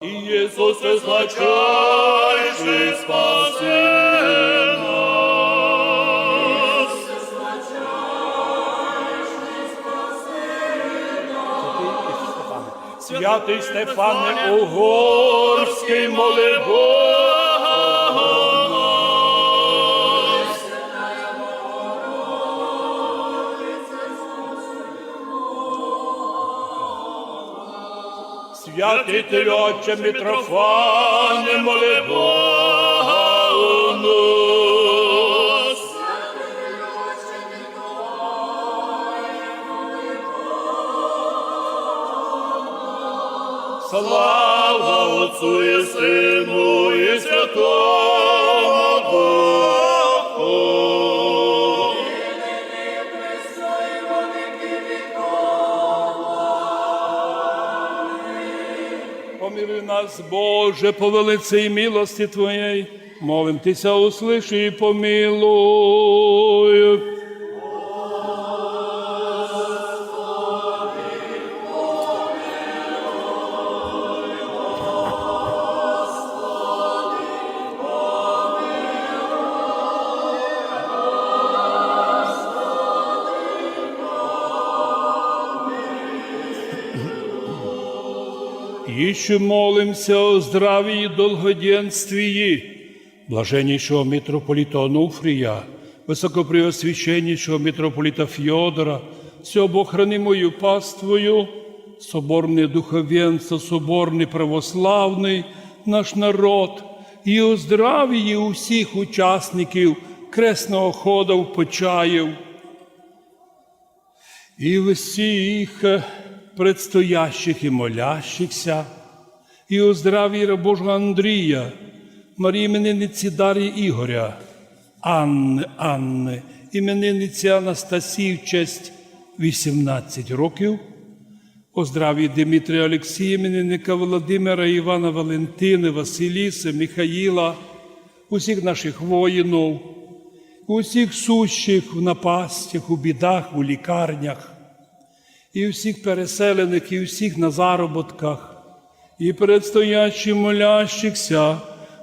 Ісусе, злачайший спаси нас. Святий Стефане Угорський, моли Святитель Отче Митрофане, моли Бога у нас. Слава Отцу і Сину і Святому Помилуй нас, Боже, по велиці милості Твоєї. Молим Тися, услиши і помилуй. І ще молимся о здраві і долгоденствії блаженнішого митрополіта Онуфрія, високопреосвященнішого митрополіта Фьодора, всеобохранимою паствою, соборне духовенство, соборний православний наш народ, і о здравії усіх учасників кресного хода в Почаїв, і всіх предстоящих і молящихся, і о здраві Божого Андрія, Марії іменинниці Дар'ї Ігоря, Анни Анни, іменинниці Анастасії в честь 18 років, о здраві Дмитрія Олексія, іменинника Володимира, Івана Валентини, Василіси, Михаїла, усіх наших воїнів, усіх сущих в напастях, у бідах, у лікарнях, і всіх переселених, і всіх на заробітках, і предстоящих молящихся,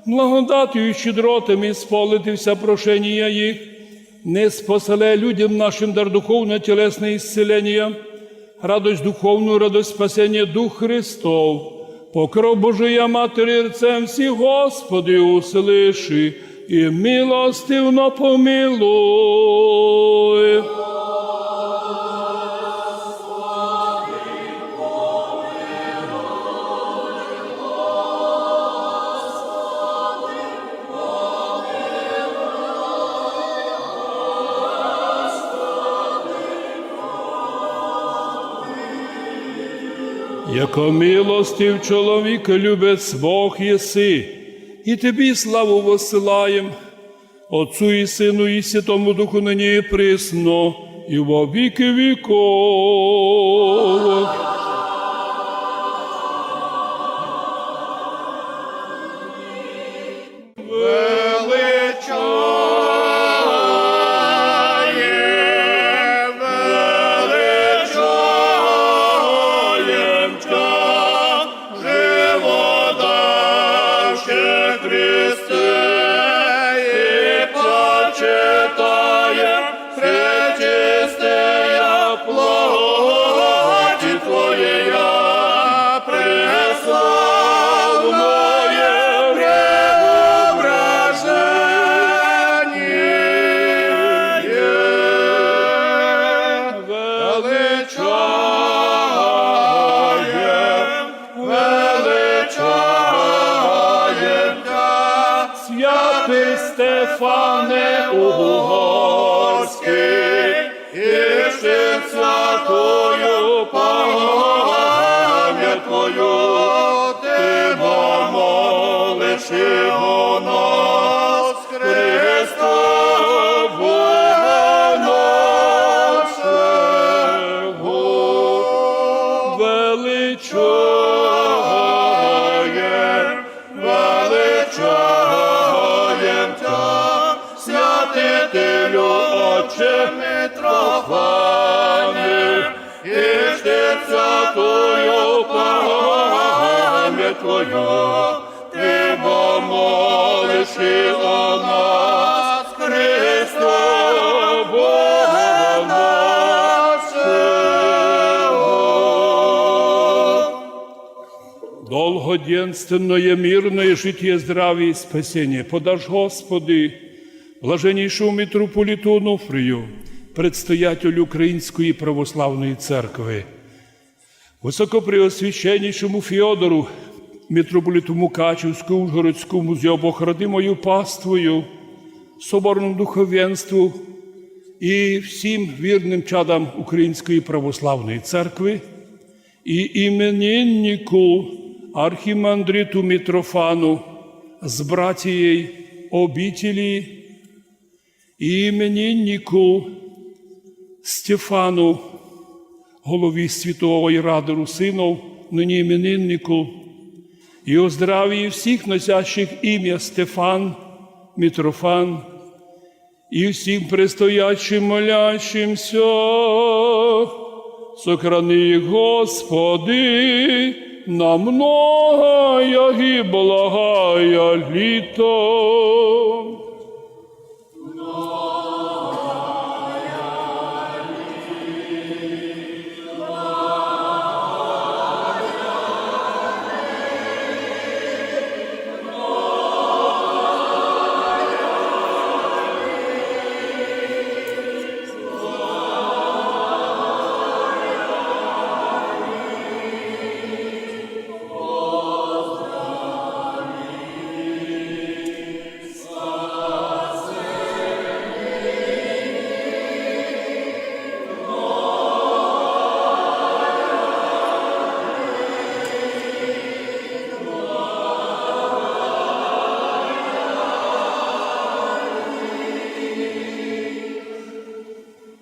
благодатью і щедротами сполитився прошення їх, не споселе людям нашим дар духовне тілесне ісцелення, радость духовну, радость спасення Дух Христов, покров Божия Матері Рцем всі Господи услиши, і милостивно помилуй. Яко милостив чоловіка любець Бог єси, і тобі славу посилаєм, Отцу і Сину, і Святому Духу нині і присно, і во віки віков. Стефане Угорський, і ще святою пам'яткою, ти молиш його нас, Христо Богоносцего. Величає, Ти бо і о нас, Христо, Бога нашего. Долгоденственное, мирное житие, здравие и спасение подашь, Господи, блаженнейшему митрополиту Онуфрию, предстоятелю Української православної церкви, високопреосвященнішому Феодору, митрополиту Мукачівському, Ужгородському, з його бохрадимою паствою, соборному духовенству і всім вірним чадам Української православної церкви, і імениннику архімандриту Митрофану з братією обітелі, і імениннику Стефану, голові Світової Ради Русинов, нині імениннику, і о здравії всіх носящих ім'я Стефан, Мітрофан, і всім предстоящим молящимся, сохрани Господи, на многое и благая літо.